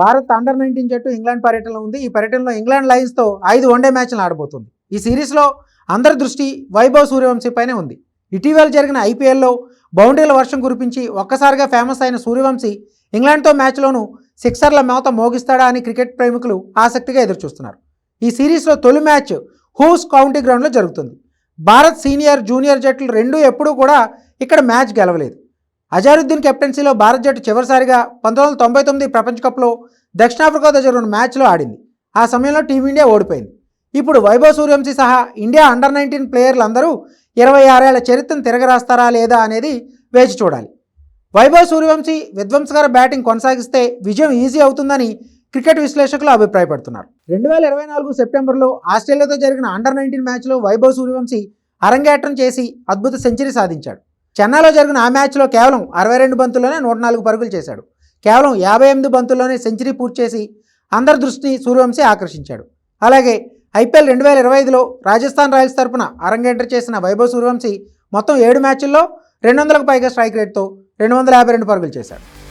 Bharat under nineteen జట్టు England పర్యటనలో ఉంది. ఈ పర్యటనలో ఇంగ్లాండ్ లయన్స్తో ఐదు వన్డే మ్యాచ్లు ఆడబోతుంది. ఈ సిరీస్లో అందరి దృష్టి వైభవ్ సూర్యవంశీపైనే ఉంది. ఇటీవల జరిగిన ఐపీఎల్లో బౌండరీల వర్షం కురిపించి ఒక్కసారిగా ఫేమస్ అయిన సూర్యవంశీ ఇంగ్లాండ్తో మ్యాచ్లోనూ సిక్సర్ల మేత మోగిస్తాడా అని క్రికెట్ ప్రేమికులు ఆసక్తిగా ఎదురుచూస్తున్నారు. ఈ సిరీస్లో తొలి మ్యాచ్ హూస్ కౌంటీ గ్రౌండ్లో జరుగుతుంది. భారత్ సీనియర్ జూనియర్ జట్లు రెండూ ఎప్పుడూ కూడా ఇక్కడ మ్యాచ్ గెలవలేదు. అజారుద్దీన్ కెప్టెన్సీలో భారత్ జట్టు చివరిసారిగా పంతొమ్మిది వందల తొంభై తొమ్మిది ప్రపంచ కప్లో దక్షిణాఫ్రికాతో జరిగిన మ్యాచ్లో ఆడింది. ఆ సమయంలో టీమిండియా ఓడిపోయింది. ఇప్పుడు వైభవ్ సూర్యవంశీ సహా ఇండియా అండర్ నైన్టీన్ ప్లేయర్లు అందరూ ఇరవై ఆరేళ్ళ చరిత్రను తిరగరాస్తారా లేదా అనేది వేచి చూడాలి. వైభవ్ సూర్యవంశీ విధ్వంసకర బ్యాటింగ్ కొనసాగిస్తే విజయం ఈజీ అవుతుందని క్రికెట్ విశ్లేషకులు అభిప్రాయపడుతున్నారు. రెండు వేల ఇరవై నాలుగు సెప్టెంబర్లో ఆస్ట్రేలియాతో జరిగిన అండర్ నైన్టీన్ మ్యాచ్లో వైభవ్ సూర్యవంశీ అరంగేట్రం చేసి అద్భుత సెంచరీ సాధించాడు. చెన్నైలో జరిగిన ఆ మ్యాచ్లో కేవలం అరవై రెండు బంతుల్లోనే నూట నాలుగు పరుగులు చేశాడు. కేవలం యాభై ఎనిమిది బంతుల్లోనే సెంచరీ పూర్తి చేసి అందరి దృష్టిని సూర్యవంశీ ఆకర్షించాడు. అలాగే ఐపీఎల్ రెండు వేల ఇరవై ఐదులో రాజస్థాన్ రాయల్స్ తరపున అరంగేట్ర చేసిన వైభవ్ సూర్యవంశీ మొత్తం ఏడు మ్యాచ్ల్లో రెండు వందలకు పైగా స్ట్రైక్ రేట్తో రెండు వందల యాభై రెండు పరుగులు చేశాడు.